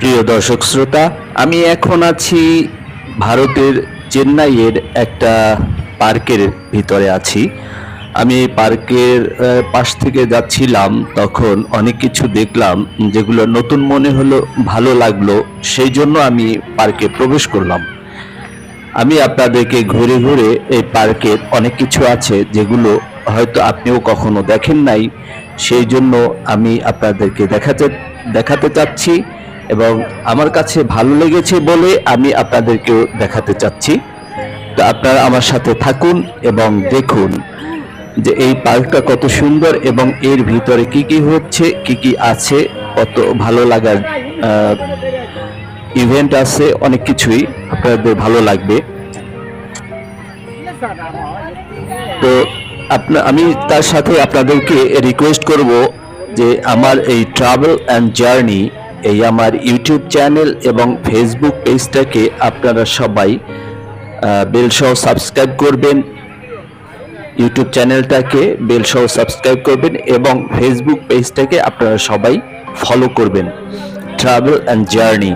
প্রিয় দর্শক শ্রোতা, আমি এখন আছি ভারতের চেন্নাইয়ের একটা পার্কের ভিতরে আছি। আমি পার্কের পাশ থেকে যাচ্ছিলাম, তখন অনেক কিছু দেখলাম, যেগুলো নতুন মনে হলো ভালো লাগল, সেই জন্য আমি পার্কে প্রবেশ করলাম। আমি আপনাদেরকে ঘুরে ঘুরে এই পার্কের অনেক কিছু আছে, যেগুলো হয়তো আপনিও কখনো দেখেন নাই, সেই জন্য আমি আপনাদেরকে দেখাতে দেখাতে চাচ্ছি। এবং আমার কাছে ভালো লেগেছে বলে আমি আপনাদেরকেও দেখাতে চাচ্ছি। তো আপনারা আমার সাথে থাকুন এবং দেখুন যে এই পার্কটা কত সুন্দর এবং এর ভিতরে কি কি হচ্ছে, কি কি আছে, কত ভালো লাগার ইভেন্ট আছে, অনেক কিছুই আপনাদের ভালো লাগবে। তো আপনা, আমি তার সাথে আপনাদেরকে রিকোয়েস্ট করব যে আমার এই ট্রাভেল অ্যান্ড জার্নি এই আমার ইউটিউব চ্যানেল এবং ফেসবুক পেজটাকে আপনারা সবাই বেলসহ সাবস্ক্রাইব করবেন। ইউটিউব চ্যানেলটাকে বেলসহ সাবস্ক্রাইব করবেন এবং ফেসবুক পেজটাকে আপনারা সবাই ফলো করবেন। ট্রাভেল অ্যান্ড জার্নি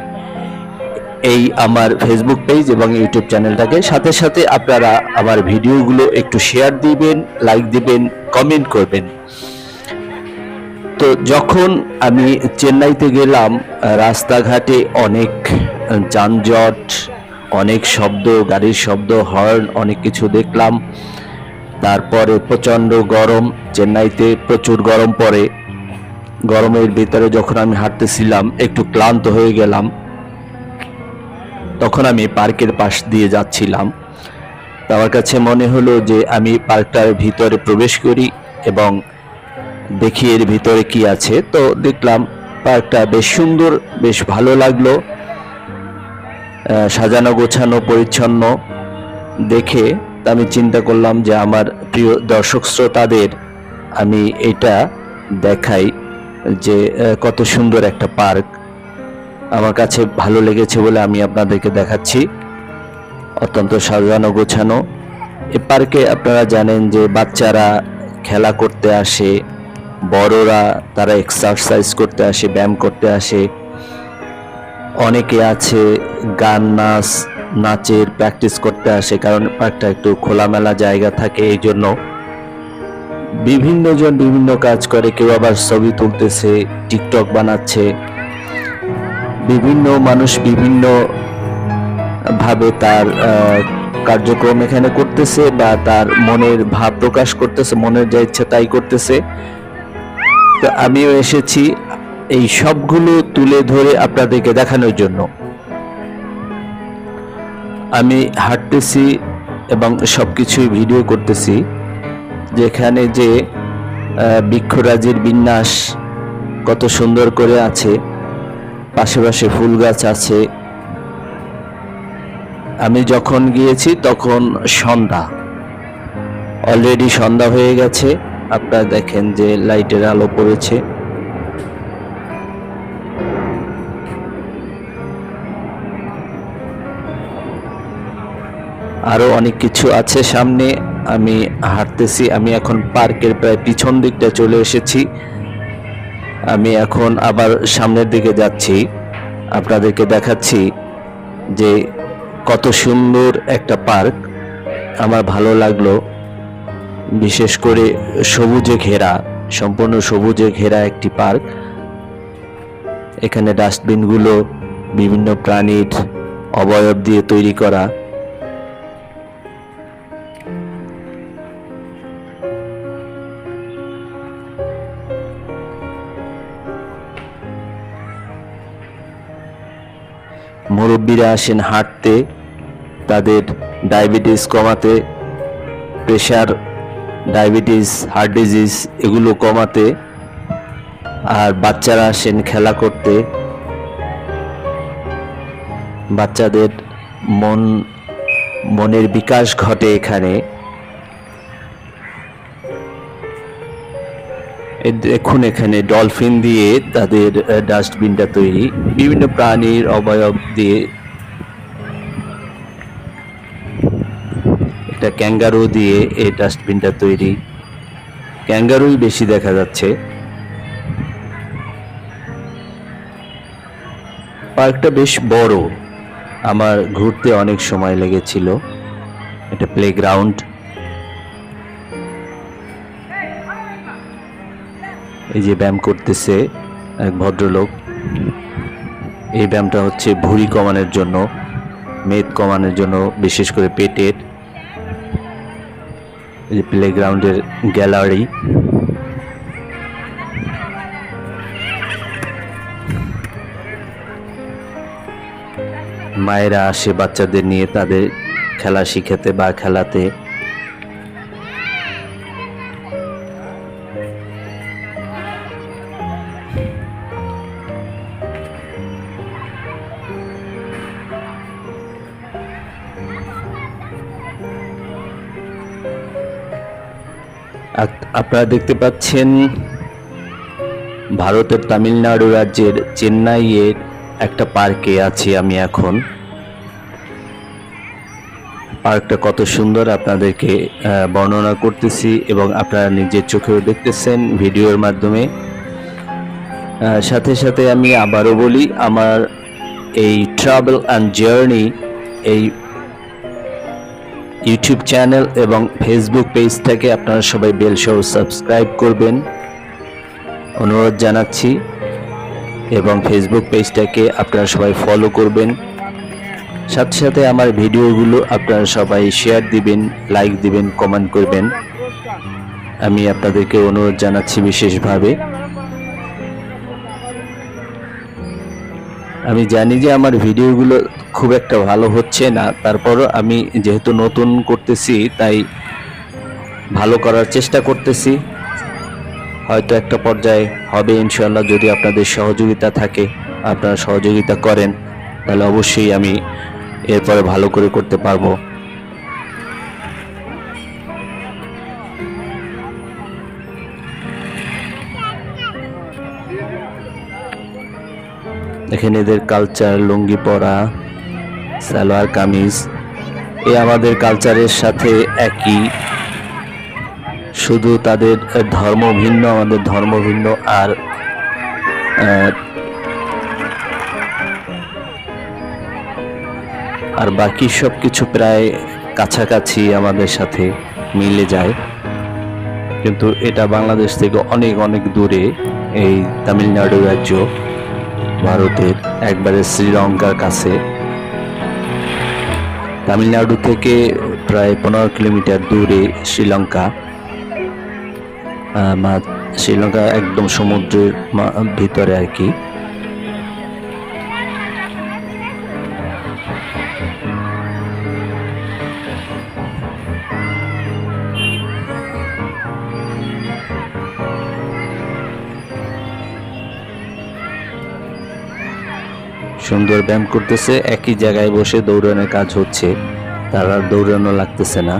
এই আমার ফেসবুক পেজ এবং ইউটিউব চ্যানেলটাকে। সাথে সাথে আপনারা আমার ভিডিওগুলো একটু শেয়ার দিবেন লাইক দিবেন কমেন্ট করবেন। তো যখন আমি চেন্নাইতে গেলাম, রাস্তাঘাটে অনেক যানজট, অনেক শব্দ, গাড়ির শব্দ, হর্ন, অনেক কিছু দেখলাম। তারপরে প্রচণ্ড গরম, চেন্নাইতে প্রচুর গরম পড়ে। গরমের ভিতরে যখন আমি হাঁটতেছিলাম, একটু ক্লান্ত হয়ে গেলাম। তখন আমি পার্কের পাশ দিয়ে যাচ্ছিলাম। আমার কাছে মনে হলো যে আমি পার্কটার ভিতরে প্রবেশ করি এবং দেখি এর ভিতরে কি আছে? তো দেখলাম পার্কটা বেশ সুন্দর, বেশ ভালো লাগল। সাজানো, গোছানো, পরিচ্ছন্ন দেখে আমি চিন্তা করলাম যে আমার প্রিয় দর্শক শ্রোতাদের আমি এটা দেখাই যে কত সুন্দর একটা পার্ক। আমার কাছে ভালো লেগেছে বলে আমি আপনাদেরকে দেখাচ্ছি। অত্যন্ত সাজানো, গোছানো। এ পার্কে আপনারা জানেন যে বাচ্চারা খেলা করতে আসে বড়রা তারা এক্সারসাইজ করতে আসে, ব্যায়াম করতে আসে। অনেকে আছে গান, নাচ, নাচের প্র্যাকটিস করতে আসে কারণ পার্কটা একটু খোলামেলা জায়গা থাকে এই জন্য। বিভিন্ন জন বিভিন্ন কাজ করে, কেউ আবার ছবি তুলতেছে, টিকটক বানাচ্ছে। বিভিন্ন মানুষ বিভিন্ন ভাবে তার কার্যক্রম এখানে করতেছে বা তার মনের ভাব প্রকাশ করতেছে, মনের যা ইচ্ছা তাই করতেছে। তো আমিও এসেছি এই সবগুলো তুলে ধরে আপনাদেরকে দেখানোর জন্য। আমি হাঁটতেছি এবং সব কিছুই ভিডিও করতেছি, যেখানে যে বৃক্ষরাজির বিন্যাস কত সুন্দর করে আছে পাশে ফুল গাছ আছে। আমি যখন গিয়েছি তখন সন্ধ্যা, অলরেডি সন্ধ্যা হয়ে গেছে। আপনারা দেখেন যে লাইটের আলো পড়েছে। আরও অনেক কিছু আছে সামনে। আমি হাঁটতেছি, আমি এখন পার্কের প্রায় পিছন দিকটা চলে এসেছি। আমি এখন আবার সামনের দিকে যাচ্ছি। আপনাদেরকে দেখাচ্ছি যে কত সুন্দর একটা পার্ক। আমার ভালো লাগল। বিশেষ করে সবুজে ঘেরা, সম্পূর্ণ সবুজে ঘেরা একটি পার্ক। এখানে ডাস্টবিনগুলো বিভিন্ন প্রাণীর অবয়ব দিয়ে তৈরি করা। মুরব্বীরা আসেন হাঁটতে, তাদের ডায়াবেটিস কমাতে, প্রেশার ডায়াবেটিস হার্ট ডিজিজ এগুলো কমাতে আর বাচ্চারা আসেন খেলা করতে বাচ্চাদের মন, মনের বিকাশ ঘটে এখানে। দেখুন এখানে ডলফিন দিয়ে তাদের ডাস্টবিনটা তৈরি। বিভিন্ন প্রাণীর অবয়ব দিয়ে এটা ক্যাঙ্গারু দিয়ে এই ডাস্টবিনটা তৈরি। ক্যাঙ্গারুই বেশি দেখা যাচ্ছে। পার্কটা বেশ বড়। আমার ঘুরতে অনেক সময় লেগেছিল। এটা প্লেগ্রাউন্ড। এই যে ব্যায়াম করতেছে এক ভদ্রলোক। এই ব্যায়ামটা হচ্ছে ভুঁড়ি কমানোর জন্য, মেদ কমানোর জন্য, বিশেষ করে পেটের। এই প্লেগ্রাউন্ডের গ্যালারি মায়েরা আসে বাচ্চাদের নিয়ে তাদের খেলা শিখাতে বা খেলাতে। আপনারা দেখতে পাচ্ছেন ভারতের তামিলনাড়ু রাজ্যের চেন্নাইয়ের একটা পার্কে আছি আমি এখন। পার্কটা কত সুন্দর আপনাদেরকে বর্ণনা করতেছি এবং আপনারা নিজের চোখেও দেখতেছেন ভিডিওর মাধ্যমে। সাথে সাথে আমি আবারও বলি, আমার এই ট্রাভেল অ্যান্ড জার্নি এই ইউটিউব চ্যানেল এবং ফেসবুক পেজটাকে আপনারা সবাই বেল সহ সাবস্ক্রাইব করবেন। অনুরোধ জানাচ্ছি এবং ফেসবুক পেজটাকে আপনারা সবাই ফলো করবেন। সাথে সাথে আমার ভিডিওগুলো আপনারা সবাই শেয়ার দিবেন লাইক দিবেন কমেন্ট করবেন। আমি আপনাদেরকে অনুরোধ জানাচ্ছি বিশেষভাবে। আমি জানি যে আমার ভিডিওগুলো খুব একটা ভালো হচ্ছে না তারপরও আমি যেহেতু নতুন করতেছি, তাই ভালো করার চেষ্টা করতেছি। হয়তো একটা পর্যায়ে হবে ইনশাল্লাহ যদি আপনাদের সহযোগিতা থাকে, আপনারা সহযোগিতা করেন, তাহলে অবশ্যই আমি এরপরে ভালো করে করতে পারব। এখানে এদের কালচার লুঙ্গি পরা, সালোয়ার কামিজ, এ আমাদের কালচারের সাথে একই। শুধু তাদের ধর্ম ভিন্ন, আমাদের ধর্ম ভিন্ন, আর আর বাকি সব কিছু প্রায় কাছাকাছি আমাদের সাথে মিলে যায়। কিন্তু এটা বাংলাদেশ থেকে অনেক অনেক দূরে, এই তামিলনাড়ু রাজ্য। ভারতের একবারে শ্রীলঙ্কার কাছে। তামিলনাড়ু থেকে প্রায় পনেরো কিলোমিটার দূরে শ্রীলঙ্কা। শ্রীলঙ্কা একদম সমুদ্রের ভিতরে আর কি। সুন্দর ব্যায়াম করতেছে, একই জায়গায় বসে দৌড়ানোর কাজ হচ্ছে। তারা দৌড়ানো লাগতেছে না।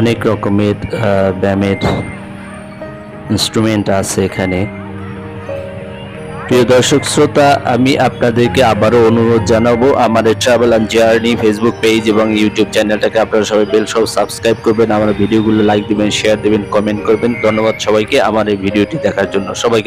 অনেক রকমের ব্যায়ামের ইনস্ট্রুমেন্ট আছে এখানে। প্রিয় দর্শক, শ্রোতা, আমি আপনাদেরকে আবারও অনুরোধ জানাব আমাদের travel and journey Facebook page এবং ইউটিউব চ্যানেলটাকে আপনারা সবাই বেল সব সাবস্ক্রাইব করবেন। আমার ভিডিওগুলো লাইক দিবেন শেয়ার দিবেন কমেন্ট করবেন। ধন্যবাদ সবাইকে আমার এই ভিডিওটি দেখার জন্য। সবাইকে